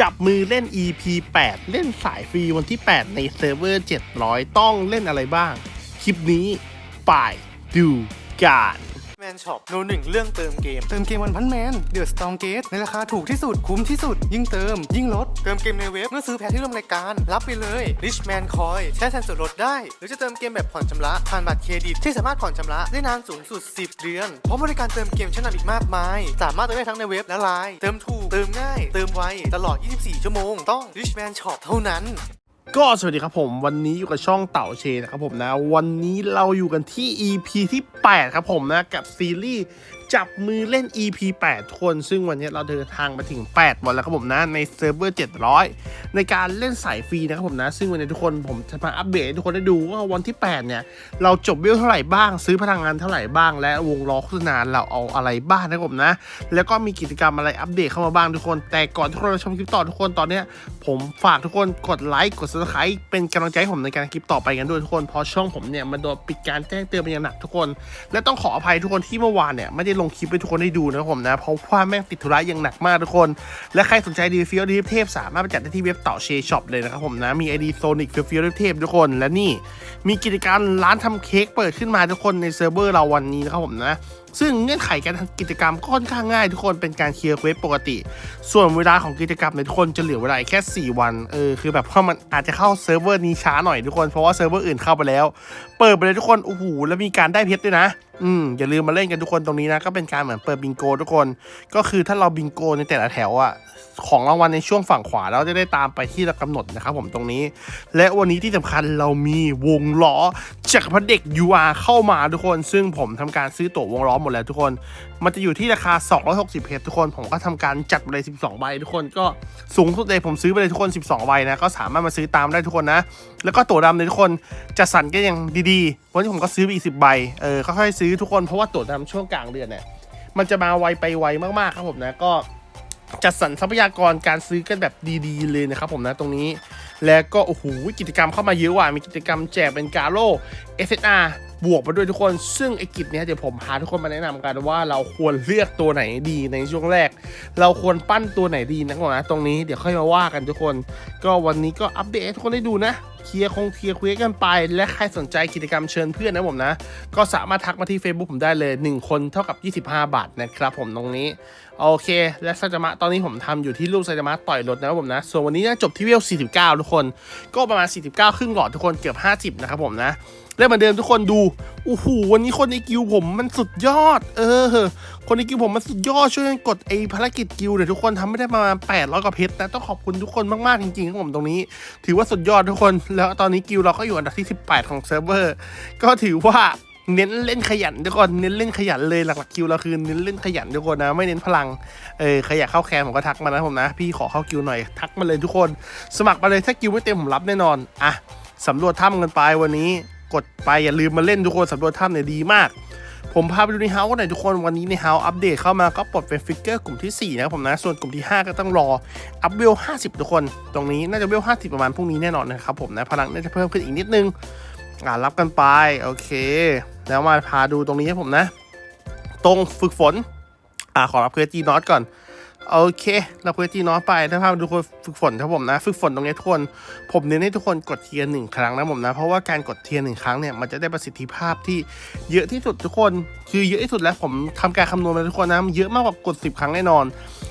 จับมือเล่น EP 8 เล่นสายฟรีวันที่ 8 ในเซิร์ฟเวอร์ 700 ต้องเล่นอะไรบ้าง คลิปนี้ไปดูกัน นช็อปโนหนึ่งเรื่องเติมเกม เติมเกมวันพันแมนเดือดสตองเกตในราคาถูกที่สุดคุ้มที่สุด ยิ่งเติม ยิ่งลด เติมเกมในเว็บเมื่อซื้อแพ็คที่ร่วมรายการ รับไปเลย Rich Man Coin ใช้แทนส่วนลดได้ หรือจะเติมเกมแบบผ่อนชำระผ่านบัตรเครดิตที่สามารถผ่อนชำระได้นานสูงสุด 10 เดือนพร้อมบริการเติมเกมชั้นนำอีกมากมาย สามารถเติมได้ทั้งในเว็บและไลน์เติมถูกเติมง่าย เติมไวตลอด 24 ชั่วโมง ต้อง Rich Man Shop เท่านั้น ก็สวัสดีครับผมวันนี้อยู่กับช่องเต่าเชนนะครับผมนะ วันนี้เราอยู่กันที่ EP ที่ 8 ครับผมนะ กับซีรีส์ จับมือเล่น EP 8 ทุกคน ซึ่งวันนี้เราเดินทางมาถึง 8 วันแล้วครับผมนะ ในเซิร์ฟเวอร์ 700 ในการเล่นสายฟรีนะครับผมนะ ซึ่งวันนี้ทุกคนผมจะมาอัปเดตให้ทุกคนได้ดูว่าวันที่ 8 เนี่ย เราจบเวเท่าไหร่บ้าง ซื้อพลังงานเท่าไหร่บ้าง และวงล้อโฆษณาเราเอาอะไรบ้างนะครับผมนะ แล้วก็มีกิจกรรมอะไรอัปเดตเข้ามาบ้างทุกคน แต่ก่อนทุกคนเราชมคลิปต่อทุกคนตอนเนี้ยผมฝากทุกคนกดไลค์กด subscribe เป็นกำลังใจให้ผมในการคลิปต่อไปกันด้วยทุกคนเพราะช่องผมเนี่ยมันโดนปิดการแจ้งเตือนเป็นอย่างหนักทุกคน และต้องขออภัยทุกคนที่เมื่อวานเนี่ยไม่ได้ลงคลิปให้ทุกคนได้ดูนะครับผมนะ เพราะว่าแม่งติดธุระอย่างหนักมากทุกคน และใครสนใจดีฟิลดีเทพสามารถไปจัดได้ที่เว็บต่อเชช็อปเลยนะครับผมนะ มีไอดีโซนิกฟิลฟิลเทพทุกคน และนี่มีกิจการร้านทำเค้กเปิดขึ้นมาทุกคนในเซิร์ฟเวอร์เราวันนี้นะครับผมนะซึ่งเงื่อนไขการทำกิจกรรมก็ค่อนข้างง่ายทุกคนเป็นการเคลียร์เควสปกติ ส่วนเวลาของกิจกรรมในทุกคนจะเหลือเวลาแค่ 4 วันเออคือแบบเพราะมันอาจจะเข้าเซิร์ฟเวอร์นี้ช้าหน่อยทุกคนเพราะว่าเซิร์ฟเวอร์อื่นเข้าไปแล้ว เปิดไปเลยทุกคนโอ้โหแล้วมีการได้เพชรด้วยนะอืมอย่าลืมมาเล่นกันทุกคนตรงนี้นะก็เป็นการเหมือนเปิดบิงโกทุกคน ก็คือถ้าเราบิงโกในแต่ละแถวอะของรางวัลในช่วงฝั่งขวาเราจะได้ตามไปที่เรากำหนดนะครับผมตรงนี้ และวันนี้ที่สำคัญเรามีวงล้อจากพรรดิเด็ก UR เข้ามาทุกคน ซึ่งผมทำการซื้อตั๋ววงล้อหมดแล้วทุกคน มันจะอยู่ที่ราคา 260เพชรทุกคน ผมก็ทำการจัดไปเลย 12 ใบทุกคน ก็สูงสุดเลยผมซื้อไปเลยทุกคน 12 ใบนะ ก็สามารถมาซื้อตามได้ทุกคนนะ แล้วก็ตั๋วดำเลยทุกคนจัดสรรก็ยังดีๆวันนี้ผมก็ซื้อไปอีก10ใบ เออ ค่อยๆซื้อทุกคน เพราะว่าตั๋วดำช่วงกลางเดือนเนี่ย มันจะมาไวไปไวมากๆครับผมนะ ก็จัดสรรทรัพยากรการซื้อกันแบบดีๆ เลยนะครับผมนะตรงนี้ แล้วก็โอ้โหกิจกรรมเข้ามาเยอะว่ะมีกิจกรรมแจกเป็นกาโร่ SSR บวกมาด้วยทุกคนซึ่งไอกิจเนี้ยเดี๋ยวผมพาทุกคนมาแนะนำกันว่าเราควรเลือกตัวไหนดีในช่วงแรก เราควรปั้นตัวไหนดีนะครับนะตรงนี้เดี๋ยวค่อยมาว่ากันทุกคน ก็วันนี้ก็อัปเดตให้ทุกคนได้ดูนะเคลียร์คงเคลียร์คุยกันไป และใครสนใจกิจกรรมเชิญเพื่อนนะผมนะ ก็สามารถทักมาที่ Facebook ผมได้เลย 1 คนเท่ากับ 25 บาทนะครับผมตรงนี้ โอเค และไซตามะตอนนี้ผมทำอยู่ที่ลูกไซตามะต่อยรถนะครับผมนะ ส่วนวันนี้จะจบที่เวล 49 ทุกคน ก็ประมาณ 49 ครึ่งหลอดทุกคนเกือบ 50 นะครับผมนะและเหมือนเดิมทุกคนดู โอ้โห วันนี้คนในกิวผมมันสุดยอด เออ คนในกิวผมมันสุดยอด ช่วยกันกดไอภารกิจกิวเดี๋ยวทุกคนทำไม่ได้ประมาณ800กว่าเพชรนะ ต้องขอบคุณทุกคนมาก ๆ จริงๆครับผมตรงนี้ ถือว่าสุดยอดทุกคน แล้วตอนนี้กิวเราก็อยู่อันดับที่ 18 ของเซิร์ฟเวอร์ ก็ถือว่า เน้นเล่นขยันทุกคนเน้นเล่นขยันเลยหลักๆคิวเราคือเน้นเล่นขยันทุกคนนะไม่เน้นพลังเออใครอยากเข้าแคนผมก็ทักมานะผมนะพี่ขอเข้ากิวหน่อยทักมาเลยทุกคน สมัครมาเลยถ้ากิวไม่เต็มผมรับแน่นอนอะสำรวจถ้ำกันไปวันนี้ กดไปอย่าลืมมาเล่นทุกคนสำรวจถ้ำเนี่ยดีมาก ผมพาไปดูในเฮาส์กันหน่อยทุกคนวันนี้ในเฮาส์อัปเดตเข้ามาก็ปลดเป็นฟิกเกอร์กลุ่มที่4นะครับผมนะส่วนกลุ่มที่ 5 ก็ต้องรออัพเวล50 ทุกคน ตรงนี้น่าจะเวล50 ประมาณพรุ่งนี้แน่นอนนะครับผมนะพลังน่าจะเพิ่มขึ้นอีกนิดนึง อ่ารับกันไป โอเค แล้วมาพาดูตรงนี้ให้ผมนะ ตรงฝึกฝน อ่าขอรับเควสจีนอตก่อน โอเค เรับเควสจีนอตไปถ้าพาไปดูคนฝึกฝนครับผมนะ ฝึกฝนตรงนี้ทุกคน ผมเน้นให้ทุกคนกดเทียร์หนึ่งครั้งนะผมนะ เพราะว่าการกดเทียร์หนึ่งครั้งเนี่ย มันจะได้ประสิทธิภาพที่เยอะที่สุดทุกคน คือเยอะที่สุดแล้วผมทำการคำนวณมาทุกคนนะมันเยอะมากกว่ากด 10 ครั้งแน่นอน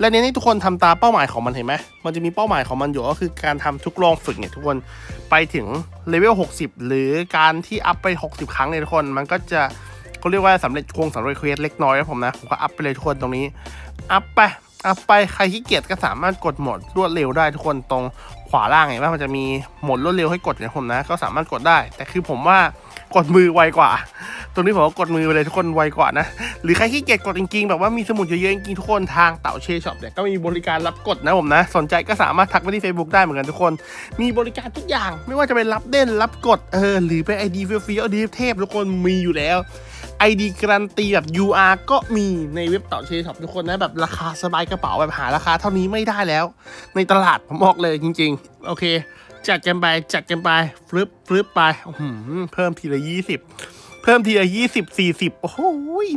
และเน้นให้ทุกคนทำตามเป้าหมายของมันเห็นไหมมันจะมีเป้าหมายของมันอยู่ก็คือการทำทุกลองฝึกเนี่ยทุกคน ไปถึงเลเวล 60 หรือการที่อัพไป 60 ครั้งเนี่ยทุกคน มันก็จะเขาเรียกว่าสำเร็จโครงสำเร็จเควสเล็กน้อยนะผมนะ ผมก็อัพไปเลยทุกคนตรงนี้ อัพไป อัพไปใครขี้เกียจก็สามารถกดโหมดรวดเร็วได้ทุกคนตรงขวาล่างเห็นไหมมันจะมีโหมดรวดเร็วให้กดนะผมนะ ก็สามารถกดได้ แต่คือผมว่ากดมือไวกว่า ตรงนี้ผมก็กดมือไปเลยทุกคนไวกว่านะ หรือใครขี้เกียจกดจริงๆแบบว่ามีสมุดเยอะๆจริงๆทุกคนทางเต่าเชช็อปเนี่ยก็มีบริการรับกดนะผมนะ สนใจก็สามารถทักมาที่ Facebook ได้เหมือนกันทุกคน มีบริการทุกอย่าง ไม่ว่าจะเป็นรับเด่นรับกดเออหรือเป็นไอดีเฟี้ยวๆดีเทพทุกคนมีอยู่แล้ว ไอดีการันตีแบบ UR ก็มีในเว็บเต่าเชช็อปทุกคนนะแบบราคาสบายกระเป๋าแบบหาราคาเท่านี้ไม่ได้แล้ว ในตลาดผมบอกเลยจริง ๆ โอเค จัดกันไปจัดกันไปฟลึบฟลึบไปเพิ่มทีละยี่สิบเพิ่มทีละยี่สิบสี่สิบโอ้โห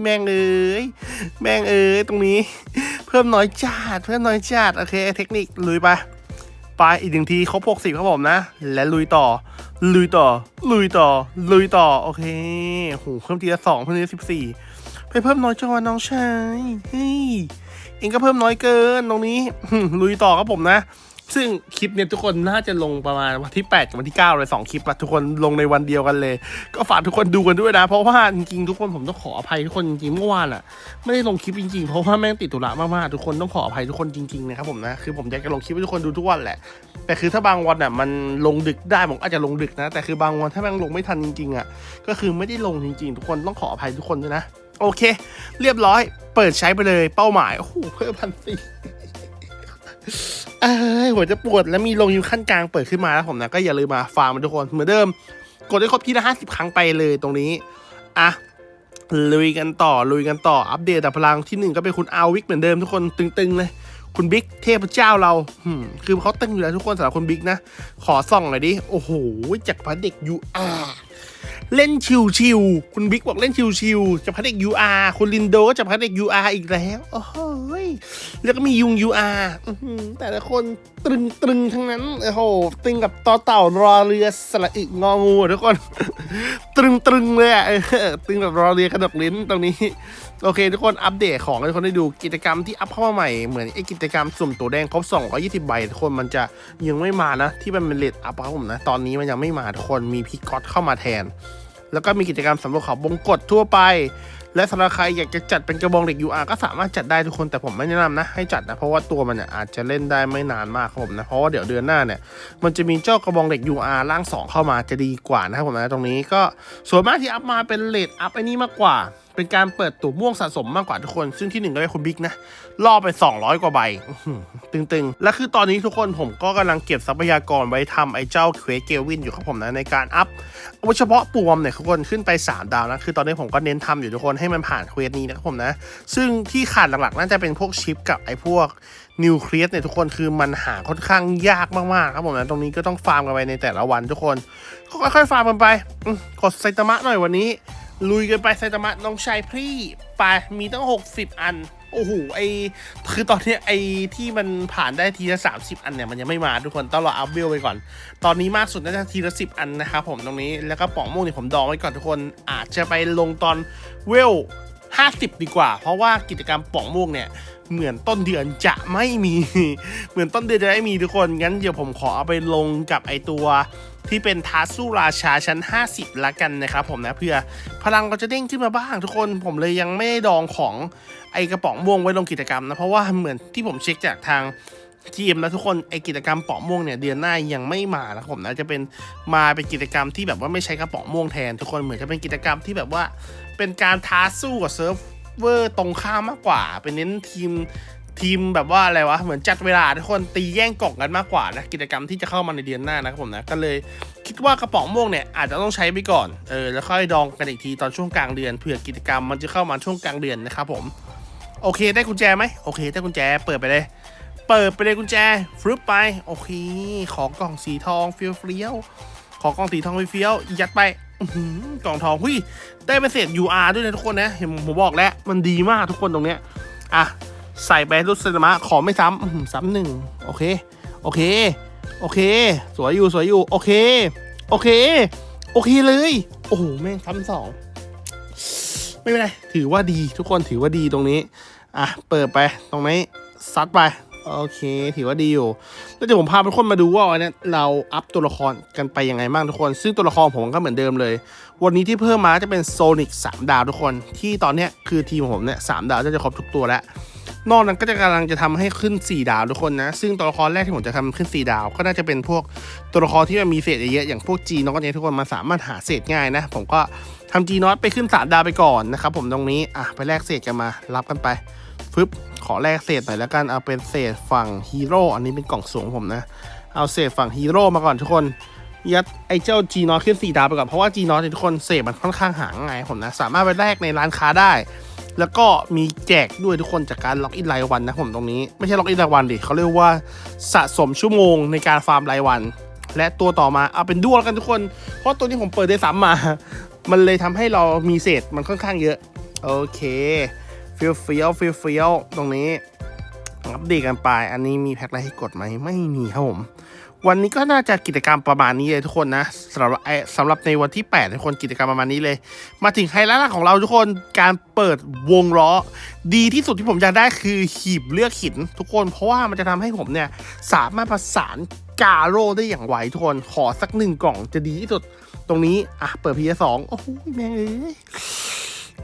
แม่งเอ้ยแม่งเอ้ยตรงนี้ เพิ่มน้อยจัดเพิ่มน้อยจัดโอเค เทคนิคลุยไปไปอีกหนึ่งทีครบ60ครับผมนะ และลุยต่อ ลุยต่อ ลุยต่อ ลุยต่อ โอเคโหเพิ่มทีละสองเพิ่มทีละสิบสี่ไปเพิ่มน้อยจังวะน้องชายเฮ้ยเองก็เพิ่มน้อยเกินตรงนี้ลุยต่อครับผมนะ ซึ่งคลิปเนี่ยทุกคนน่าจะลงประมาณวันที่ 8 กับวันที่ 9 เลย 2 คลิปอะทุกคนลงในวันเดียวกันเลย ก็ฝากทุกคนดูกันด้วยนะ เพราะว่าจริงๆทุกคนผมต้องขออภัยทุกคนจริงๆเมื่อวานอะไม่ได้ลงคลิปจริงๆ เพราะว่าแม่งติดธุระมากๆทุกคนต้องขออภัยทุกคนจริงๆนะครับผมนะคือผมอยากจะลงคลิปให้ทุกคนดูทุกวันแหละ แต่คือถ้าบางวันอะมันลงดึกได้ผมอาจจะลงดึกนะ แต่คือบางวันถ้าแม่งลงไม่ทันจริงๆอะก็คือไม่ได้ลงจริงๆ ทุกคนต้องขออภัยทุกคนด้วยนะโอเค เรียบร้อย เปิดใช้ไปเลยเป้าหมายโอ้โหเพิ่มพันสี่ เอ้ยหัวจะปวดแล้วมีลงยูขั้นกลางเปิดขึ้นมาแล้วผมนะก็อย่าลืมมาฟาร์มมันทุกคนเหมือนเดิม กดให้ครบที่ละห้าสิบครั้งไปเลยตรงนี้อะลุยกันต่อลุยกันต่ออัปเดตแต่พลังที่หนึ่งก็เป็นคุณอาวิกเหมือนเดิมทุกคนตึงๆเลยคุณบิ๊กเทพเจ้าเราหืมคือเขาตึงอยู่แล้วทุกคนสำหรับคุณบิ๊กนะ ขอส่องหน่อยดิ โอ้โหจากพระเด็ก UR เล่นชิวๆคุณบิ๊กบอกเล่นชิวๆจากพระเด็ก UR คุณลินโดก็จากพระเด็ก UR อีกแล้วโอ้โหแล้วก็มียุง UR แต่ละคนตรึงตรึงทั้งนั้นโอ้โหตึงกับต่อเต่ารอเรือสระอึงองูทุกคน ตรึงตรึงเลยอะตึงแบบรอเรือกระดกลิ้นตรงนี้โอเค ทุกคนอัปเดตของให้ทุกคนได้ดูกิจกรรมที่อัพเข้ามาใหม่เหมือนไอ้กิจกรรมสุ่มตัวแดงครบ220 ใบทุกคนมันจะยังไม่มานะ ที่มันเป็นเลดอัพครับผมนะ ตอนนี้มันยังไม่มาทุกคนมีพิกอตเข้ามาแทน แล้วก็มีกิจกรรมสำรวจเขาบงกฎทั่วไป และสำหรับใครอยากจะจัดเป็นกระบองเหล็ก UR ก็สามารถจัดได้ทุกคนแต่ผมไม่แนะนำนะให้จัดนะเพราะว่าตัวมันเนี่ยอาจจะเล่นได้ไม่นานมากครับผมนะเพราะว่าเดี๋ยวเดือนหน้าเนี่ยมันจะมีเจ้ากระบองเหล็ก UR ร่าง2เข้ามาจะดีกว่านะครับผมนะตรงนี้ก็ส่วนมากที่อัพมาเป็นเลดอัพไอ้นี่มากกว่าเป็นการเปิดตัวม่วงสะสมมากกว่าทุกคน ซึ่งที่หนึ่งก็เป็นคุณบิ๊กนะล่อไป 200 กว่าใบตึงๆ และคือตอนนี้ทุกคนผมก็กำลังเก็บทรัพยากรไว้ทำไอ้เจ้าเควสเกลวินอยู่ครับผมนะในการอัพเอาเฉพาะปูวอมเนี่ยทุกคนขึ้นไป 3 ดาวนะ คือตอนนี้ผมก็เน้นทำอยู่ทุกคนให้มันผ่านเควสนี้นะครับผมนะ ซึ่งที่ขาดหลักๆ น่าจะเป็นพวกชิปกับไอ้พวกนิวเคลียสเนี่ยทุกคนคือมันหาค่อนข้างยากมากๆครับผมนะตรงนี้ก็ต้องฟาร์มกันไปในแต่ละวันทุกคนค่อยๆฟาร์มกันไปกดไซตามะหน่อยวันนี้ ลุยกันไปไซตามะน้องชายพี่ไปมีตั้ง 60 อัน โอ้โหไอคือตอนนี้ไอที่มันผ่านได้ทีละ 30 อันเนี่ย มันยังไม่มาทุกคนต้องรออัพเวลไปก่อน ตอนนี้มากสุดน่าจะทีละ 10 อันนะครับผมตรงนี้แล้วก็ป่องม่วงเนี่ยผมดองไว้ก่อนทุกคนอาจจะไปลงตอนเวล50 ดีกว่า เพราะว่ากิจกรรมป่องม่วงเนี่ยเหมือนต้นเดือนจะไม่มี เหมือนต้นเดือนจะไม่มีทุกคน งั้นเดี๋ยวผมขอเอาไปลงกับไอตัว ที่เป็นทาสู้ราชาชั้น 50 ละกันนะครับผมนะเพื่อพลังเราจะเด้งขึ้นมาบ้างทุกคนผมเลยยังไม่ได้ดองของไอกระป๋องม่วงไว้ลงกิจกรรมนะ เพราะว่าเหมือนที่ผมเช็คจากทางทีมแล้วทุกคนไอกิจกรรมป๋องม่วงเนี่ยเดือนหน้ายังไม่มานะผมนะจะเป็นมาเป็นกิจกรรมที่แบบว่าไม่ใช้กระป๋องม่วงแทน ทุกคนเหมือนจะเป็นกิจกรรมที่แบบว่าเป็นการท้าสู้กับเซิร์ฟเวอร์ตรงข้ามมากกว่า เป็นเน้นทีม ทีมแบบว่าอะไรวะ เหมือนจัดเวลาทุกคนตีแย่งกล่องกันมากกว่านะ กิจกรรมที่จะเข้ามาในเดือนหน้านะครับผมนะ ก็เลยคิดว่ากระป๋องม่วงเนี่ยอาจจะต้องใช้ไปก่อน เออ แล้วค่อยดองกันอีกทีตอนช่วงกลางเดือนเผื่อกิจกรรมมันจะเข้ามาช่วงกลางเดือนนะครับผม โอเคได้กุญแจไหมโอเคได้กุญแจเปิดไปเลย เปิดไปเลยกุญแจฟลุปไป โอเค ขอกล่องสีทองเฟี้ยวเฟี้ยวๆขอกล่องสีทองเฟี้ยวยัดไปกล่องทองหุ้ยได้เป็นเศษ UR ด้วยนะทุกคนนะเห็นผมบอกแล้วมันดีมากทุกคนตรงเนี้ยอะ ใส่ไปรุดเซนามะขอไม่ซ้ำซ้ำหนึ่งโอเค โอเค โอเค สวยอยู่สวยอยู่ โอเค โอเค โอเคเลย โอ้โห แม่งซ้ำสองไม่เป็นไร ถือว่าดีทุกคนถือว่าดีตรงนี้ อะ เปิดไปตรงนี้ซัดไป โอเค ถือว่าดีอยู่ แล้วเดี๋ยวผมพาทุกคนมาดูว่าวันนี้เราอัพตัวละครกันไปยังไงบ้างทุกคน ซึ่งตัวละครผมก็เหมือนเดิมเลย วันนี้ที่เพิ่มมาจะเป็นโซนิก3ดาวทุกคน ที่ตอนนี้คือทีมของผมเนี่ยสดาวจะจะครบทุกตัวแล้ว นอกนั้นก็จะกำลังจะทำให้ขึ้น 4 ดาวทุกคนนะ ซึ่งตัวละครแรกที่ผมจะทำขึ้น 4 ดาว ก็น่าจะเป็นพวกตัวละครที่มันมีเศษเยอะๆอย่างพวกจีนอกเนี่ยทุกคนมาสามารถหาเศษง่ายนะ ผมก็ทำจีนอตไปขึ้น 3 ดาวไปก่อนนะครับผมตรงนี้อะไปแลกเศษกันมารับกันไปฟึบขอแลกเศษหน่อยแล้วกันเอาเป็นเศษฝั่งฮีโร่อันนี้เป็นกล่องสูงผมนะ เอาเศษฝั่งฮีโร่มาก่อนทุกคนยัดไอ้เจ้า G นอตขึ้น 4 ดาวไปก่อนเพราะว่า G นอตทุกคนเศษมันค่อนข้างหาง่ายผมนะสามารถไปแลกในร้านค้าได้ แล้วก็มีแจกด้วยทุกคนจากการล็อกอินรายวันนะผมตรงนี้ ไม่ใช่ล็อกอินรายวันดิเขาเรียกว่าสะสมชั่วโมงในการฟาร์มรายวัน และตัวต่อมาเอาเป็นด้วแล้วกันทุกคน เพราะตัวนี้ผมเปิดได้ซ้ำมา มันเลยทำให้เรามีเศษมันค่อนข้างเยอะ โอเคฟี้ยวเฟียวฟี้ยวเฟียวตรงนี้อัปเดตกันไป อันนี้มีแพ็คอะไรให้กดไหมไม่มีครับผม วันนี้ก็น่าจะกิจกรรมประมาณนี้เลยทุกคนนะสำหรับสำหรับในวันที่8ทุกคนกิจกรรมประมาณนี้เลย มาถึงไฮไลท์หลักของเราทุกคนการเปิดวงล้อ ดีที่สุดที่ผมอยากได้คือหีบเลือกหินทุกคน เพราะว่ามันจะทำให้ผมเนี่ยสามารถประสานกาโร่ได้อย่างไวทุกคนขอสักหนึ่งกล่องจะดีที่สุด ตรงนี้อะเปิดพีสองโอ้โหแม่งเอ้ย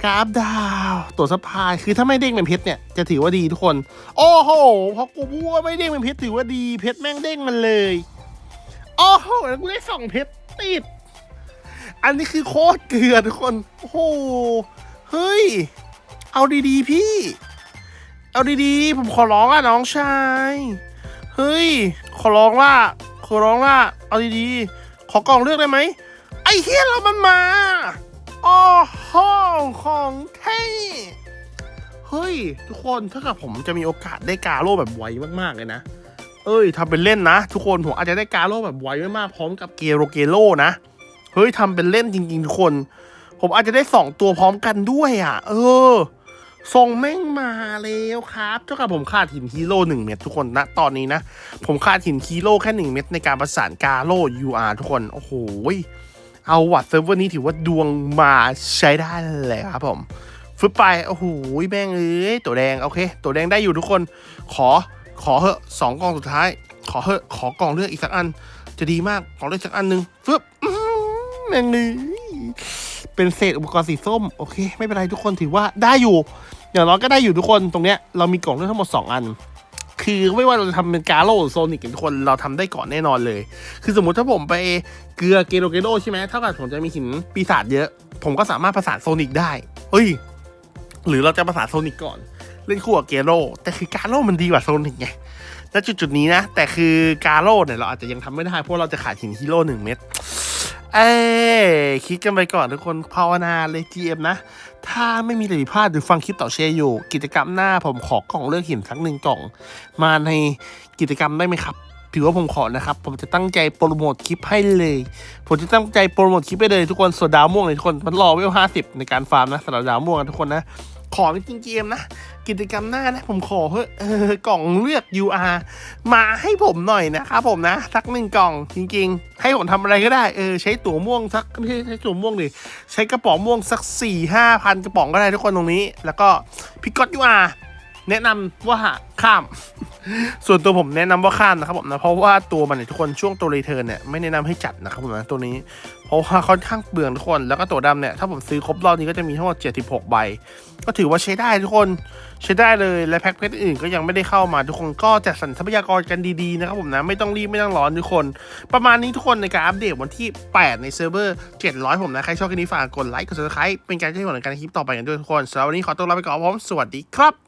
กราฟดาวตัวสะพายคือถ้าไม่เด้งเป็นเพชรเนี่ยจะถือว่าดีทุกคน โอ้โหพอกูพูดว่าไม่เด้งเป็นเพชรถือว่าดีเพชรแม่งเด้งมันเลย โอ้โหแล้วกูได้สองเพชรติด อันนี้คือโคตรเกลือทุกคน โอ้โหเฮ้ย เอาดีๆพี่ เอาดีๆ ผมขอร้องอะน้องชาย เฮ้ย ขอร้องล่ะขอร้องล่ะเอาดีๆ ขอกล่องเลือกได้ไหมไอ้เฮียเรามันมา โอ้โหของเท่เฮ้ย ทุกคนถ้าเกิดผมจะมีโอกาสได้กาโร่แบบไวมากๆเลยนะ เอ้ยทำเป็นเล่นนะ ทุกคนผมอาจจะได้กาโร่แบบไวมากๆพร้อมกับเกโรเกโร่นะเฮ้ยทำเป็นเล่นจริงๆทุกคน ผมอาจจะได้สองตัวพร้อมกันด้วยอะ เออทรงแม่งมาแล้วครับเท่ากับผมขาดหินฮีโร่หนึ่งเม็ดทุกคนนะตอนนี้นะ ผมขาดหินฮีโร่แค่หนึ่งเม็ดในการประสานกาโร่ UR ทุกคน โอ้โห เอาวัดเซิร์ฟเวอร์นี้ถือว่าดวงมาใช้ได้เลยครับผมฟึบไป โอ้โหยแม่งเอ้ยตัวแดง โอเค ตัวแดงได้อยู่ทุกคน ขอ ขอเหอะสองกองสุดท้าย ขอเหอะ ขอกองเลือกอีกสักอัน จะดีมาก ขอเลือกสักอันหนึ่งฟึบอื้อหือแม่งเอ้ยเป็นเศษอุปกรณ์สีส้ม โอเค ไม่เป็นไรทุกคน ถือว่าได้อยู่ อย่างน้อยก็ได้อยู่ทุกคน ตรงเนี้ย เรามีกล่องเลือกทั้งหมด 2 อัน คือไม่ว่าเราจะทำเป็นกาโร่หรือโซนิกทุกคนเราทำได้ก่อนแน่นอนเลย คือสมมุติถ้าผมไปเกลือเกโรเกโรใช่ไหมเท่ากับผมจะมีหินปีศาจเยอะ ผมก็สามารถประสานโซนิกได้เฮ้ย หรือเราจะประสานโซนิกก่อน เล่นคู่กับเกโรแต่คือกาโร่มันดีกว่าโซนิกไงณจุดจุดนี้นะ แต่คือกาโร่เนี่ยเราอาจจะยังทำไม่ได้เพราะเราจะขาดหินฮีโร่หนึ่งเม็ด เอ้คิดกันไปก่อนทุกคนภาวนาเลย GM นะ ถ้าไม่มีอะไรผิดพลาดหรือฟังคลิปต่อเชยอยู่ กิจกรรมหน้าผมขอกล่องเลือกหินสักหนึ่งกล่อง มาในกิจกรรมได้ไหมครับถือว่าผมขอนะครับ ผมจะตั้งใจโปรโมทคลิปให้เลย ผมจะตั้งใจโปรโมทคลิปไปเลยทุกคนส่วนดาวม่วงเลยทุกคนมันรอไว้ห้าสิบในการฟาร์มนะสำหรับดาวม่วงทุกคนนะ ขอจริงเกมนะ กิจกรรมหน้านะ ผมขอเออกล่องเลือก UR มาให้ผมหน่อยนะครับผมนะ สักหนึ่งกล่องจริง ๆ ให้ผมทำอะไรก็ได้เออใช้ตั๋วม่วงสักไม่ใช่ใช้ตั๋วม่วงดิใช้กระป๋องม่วงสักสี่ห้าพันกระป๋องก็ได้ทุกคนตรงนี้ แล้วก็พิกอต UR แนะนำว่าข้าม ส่วนตัวผมแนะนำว่าข้ามนะครับผมนะเพราะว่าตัวมันเนี่ยทุกคนช่วงตัวรีเทิร์นเนี่ยไม่แนะนำให้จัดนะครับผมนะตัวนี้ เพราะว่าค่อนข้างเปลืองทุกคนแล้วก็ตัวดำเนี่ยถ้าผมซื้อครบรอบนี้ก็จะมีทั้งหมด76 ใบ ก็ถือว่าใช้ได้ทุกคนใช้ได้เลยและแพ็คเพชรอื่นก็ยังไม่ได้เข้ามาทุกคนก็จัดสรรทรัพยากรกันดีๆนะครับผมนะไม่ต้องรีบไม่ต้องร้อนทุกคน ประมาณนี้ทุกคนในการอัปเดตวันที่ 8 ในเซิร์ฟเวอร์ 700 ผมนะ ใครชอบคลิปนี้ฝากกดไลค์กด subscribe เป็นการช่วยเหลือในการคลิปต่อไปกันด้วยทุกคนสำหรับวันนี้ขอตัวลาไปก่อนผมสวัสดีครับ